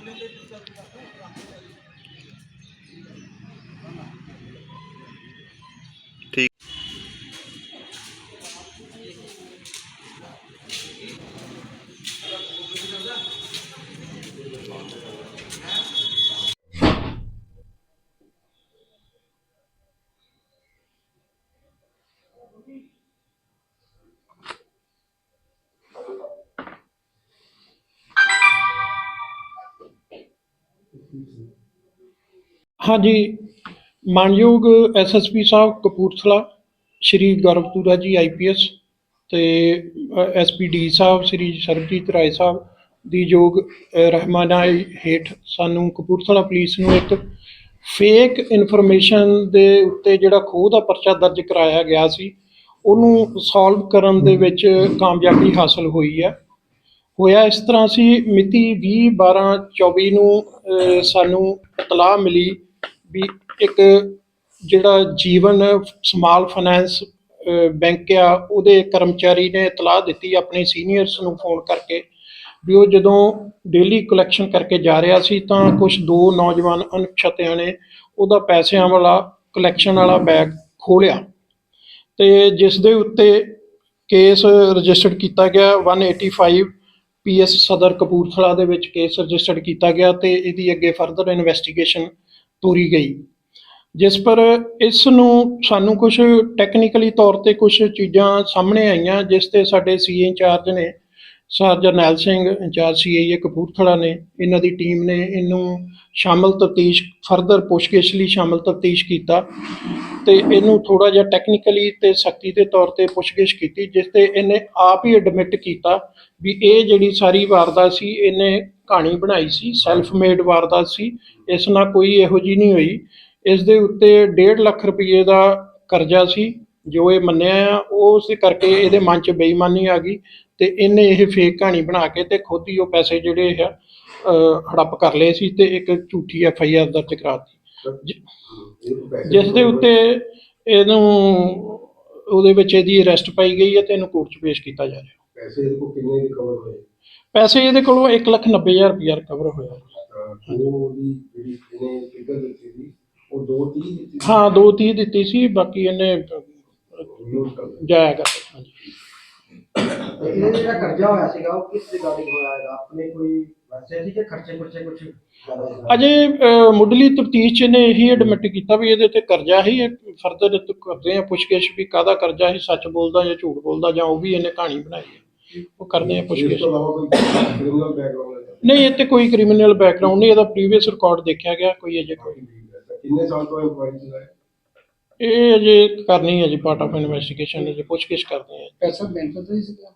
MLA ਹਾਂਜੀ ਮਾਨਯੋਗ SSP ਸਾਹਿਬ ਕਪੂਰਥਲਾ ਸ਼੍ਰੀ ਗੌਰਵਪੁਰਾ ਜੀ ਆਈਪੀਐਸ ਤੇ ਐਸਪੀਡੀ ਸਾਹਿਬ ਸ਼੍ਰੀ ਸਰਬਜੀਤ ਰਾਏ ਸਾਹਿਬ ਦੀ ਯੋਗ ਅ, ਰਹਿਮਾਨਾਈ ਹੇਠ ਸਾਨੂੰ ਕਪੂਰਥਲਾ ਪੁਲਿਸ ਨੂੰ ਇੱਕ ਫੇਕ ਇਨਫੋਰਮੇਸ਼ਨ ਦੇ ਉੱਤੇ ਜਿਹੜਾ ਖੋਹ ਦਾ ਪਰਚਾ ਦਰਜ ਕਰਾਇਆ ਗਿਆ ਸੀ ਉਹਨੂੰ ਸੋਲਵ ਕਰਨ ਦੇ ਵਿੱਚ ਕਾਮਯਾਬੀ ਹਾਸਲ ਹੋਈ ਹੈ। ਹੋਇਆ ਇਸ ਤਰ੍ਹਾਂ ਸੀ, ਮਿਤੀ 20 12 24 ਨੂੰ ਸਾਨੂੰ ਇਤਲਾਹ ਮਿਲੀ ਵੀ ਇੱਕ ਜਿਹੜਾ ਜੀਵਨ ਸਮਾਲ ਫਾਈਨੈਂਸ ਬੈਂਕ ਆ, ਉਹਦੇ ਕਰਮਚਾਰੀ ਨੇ ਇਤਲਾਹ ਦਿੱਤੀ, ਆਪਣੇ ਸੀਨੀਅਰਸ ਨੂੰ ਫੋਨ ਕਰਕੇ ਵੀ ਉਹ ਜਦੋਂ ਡੇਲੀ ਕਲੈਕਸ਼ਨ ਕਰਕੇ ਜਾ ਰਿਹਾ ਸੀ ਤਾਂ ਕੁਝ ਦੋ ਨੌਜਵਾਨ ਅਣਪਛਾਤਿਆਂ ਨੇ ਉਹਦਾ ਪੈਸਿਆਂ ਵਾਲਾ, ਕਲੈਕਸ਼ਨ ਵਾਲਾ ਬੈਗ ਖੋਲਿਆ ਤੇ ਜਿਸ ਦੇ ਉੱਤੇ ਕੇਸ ਰਜਿਸਟਰਡ ਕੀਤਾ ਗਿਆ 185 ਪੀਐਸ ਸਦਰ ਕਪੂਰਥਲਾ ਦੇ ਵਿੱਚ ਕੇਸ ਰਜਿਸਟਰਡ ਕੀਤਾ ਗਿਆ ਤੇ ਇਹਦੀ ਅੱਗੇ ਫਰਦਰ ਇਨਵੈਸਟੀਗੇਸ਼ਨ ਤੋਰੀ ਗਈ। ਜਿਸ ਪਰ ਇਸ ਨੂੰ ਸਾਨੂੰ ਕੁਝ ਟੈਕਨੀਕਲੀ ਤੌਰ ਤੇ ਕੁਝ ਚੀਜ਼ਾਂ ਸਾਹਮਣੇ ਆਈਆਂ, ਜਿਸ ਤੇ ਸਾਡੇ ਸੀਏ ਇੰਚਾਰਜ ਨੇ sir Jarnail Singh incharge CA Kapurthala ਨੇ। ਇਹਨਾਂ ਦੀ ਟੀਮ ਨੇ ਇਹਨੂੰ ਸ਼ਾਮਲ ਤਫਤੀਸ਼ ਫਰਦਰ ਪੁੱਛਗਿੱਛ ਲਈ ਸ਼ਾਮਲ ਤਫਤੀਸ਼ ਕੀਤਾ ਤੇ ਇਹਨੂੰ ਥੋੜਾ ਜਿਹਾ ਟੈਕਨੀਕਲੀ ਤੇ ਸਖਤੀ ਦੇ ਤੌਰ ਤੇ ਪੁੱਛਗਿੱਛ ਕੀਤੀ, ਜਿਸ ਤੇ ਇਹਨੇ ਆਪ ਹੀ ਐਡਮਿਟ ਕੀਤਾ ਵੀ ਇਹ ਜਿਹੜੀ ਸਾਰੀ ਵਾਰਦਾਤ ਸੀ, ਇਹਨੇ ਕਹਾਣੀ ਬਣਾਈ ਸੀ ਸੈਲਫ ਮੇਡ ਵਾਰਦਾਤ ਸੀ। ਇਸ ਨਾਲ ਕੋਈ ਇਹੋ ਜੀ ਨਹੀਂ ਹੋਈ। ਇਸ ਦੇ ਉੱਤੇ 1.5 ਲੱਖ ਰੁਪਏ ਦਾ ਕਰਜ਼ਾ ਸੀ, ਜੋ ਇਹ ਮੰਨਿਆ ਆ, ਉਸ ਕਰਕੇ ਇਹਦੇ ਮਨ 'ਚ ਬੇਈਮਾਨੀ ਆ ਗਈ। ਤੇ ਇਹਨੇ ਇਹ ਫੇਕ ਕਹਾਣੀ ਬਣਾ ਕੇ ਤੇ ਖੁਦ ਹੀ ਉਹ ਪੈਸੇ ਜਿਹੜੇ ਆ ਹੜੱਪ ਕਰ ਲਏ ਸੀ ਤੇ ਇੱਕ ਝੂਠੀ ਐਫ ਆਈ ਆਰ ਦਰਜ ਕਰਾਤੀ। ਜਿਸ ਦੇ ਉੱਤੇ ਇਹਨੂੰ ਉਹਦੇ ਵਿੱਚ ਇਹਦੀ ਅਰੈਸਟ ਪਾਈ ਗਈ ਹੈ ਤੇ ਇਹਨੂੰ ਕੋਰਟ 'ਚ ਪੇਸ਼ ਕੀਤਾ ਜਾ ਰਿਹਾ। ਪੈਸੇ ਇਹਦੇ ਕੋਲ ਕਿੰਨੇ ਰਿਕਵਰ ਹੋਏ? ਪੈਸੇ ਇਹਦੇ ਕੋਲੋਂ 1,90,000 ਰੁਪਇਆ ਰਿਕਵਰ ਹੋਇਆ। ਉਹ ਦੀ ਜਿਹੜੀ ਇਹਨੇ ਫਿਗਰ ਦਿੱਤੀ ਸੀ ਉਹ 230 ਦਿੱਤੀ ਸੀ? ਹਾਂ 230 ਦਿੱਤੀ ਸੀ ਬਾਕੀ ਇਹਨੇ। ਜਾਇਆ ਕਰ ਇਹ ਜਿਹੜਾ ਕਰਜ਼ਾ ਹੋਇਆ ਸੀਗਾ ਉਹ ਕਿਸ ਰਿਗਾਰਡਿੰਗ ਹੋਇਆ ਹੈਗਾ? ਆਪਣੇ ਕੋਈ ਵੈਸੇ ਸੀ ਕਿ ਖਰਚੇ ਖੁਰਚੇ ਕੁਝ? ਅਜੇ ਅਹ, ਮੁੱਢਲੀ ਤਫਤੀਸ਼ 'ਚ ਇਹਨੇ ਇਹੀ ਐਡਮਿਟ ਕੀਤਾ ਵੀ ਇਹਦੇ ਤੇ ਕਰਜ਼ਾ ਹੀ ਫਰਦਰ ਕਰਦੇ ਆ ਪੁੱਛਗਿੱਛ ਵੀ ਕਾਹਦਾ ਕਰਜ਼ਾ ਸੀ ਸੱਚ ਬੋਲਦਾ ਜਾਂ ਝੂਠ ਬੋਲਦਾ ਜਾਂ ਉਹ ਵੀ ਇਹਨੇ ਕਹਾਣੀ ਬਣਾਈ ਹੈ। ਉਹ ਕਰਦੇ ਆ ਪੁੱਛਗਿੱਛ। ਤੋਂ ਇਲਾਵਾ ਕੋਈ ਕ੍ਰਿਮੀਨਲ ਬੈਕਗ੍ਰਾਉਂਡ ਹੈ? ਨਹੀਂ ਇਹ ਤੇ ਕੋਈ ਕ੍ਰਿਮੀਨਲ ਬੈਕਗ੍ਰਾਉਂਡ ਨਹੀਂ ਇਹਦਾ ਪ੍ਰੀਵੀਅਸ ਰਿਕਾਰਡ ਦੇਖਿਆ ਗਿਆ ਕੋਈ ਅਜੇ ਕੋਈ ਕਿੰਨੇ ਸਾਲ ਤੋਂ ਇੰਕੁਆਇਰੀ ਚ ਹੈ? ਇਹ ਅਜੇ ਕਰਨੀ ਹੈ ਜੀ ਪਾਰਟ ਆਫ ਇਨਵੈਸਟੀਗੇਸ਼ਨ ਅਜੇ ਪੁੱਛਗਿੱਛ ਕਰਦੇ ਆ ਪੈਸਾ ਬੈਂਕ ਤੋਂ ਹੀ ਸੀਗਾ।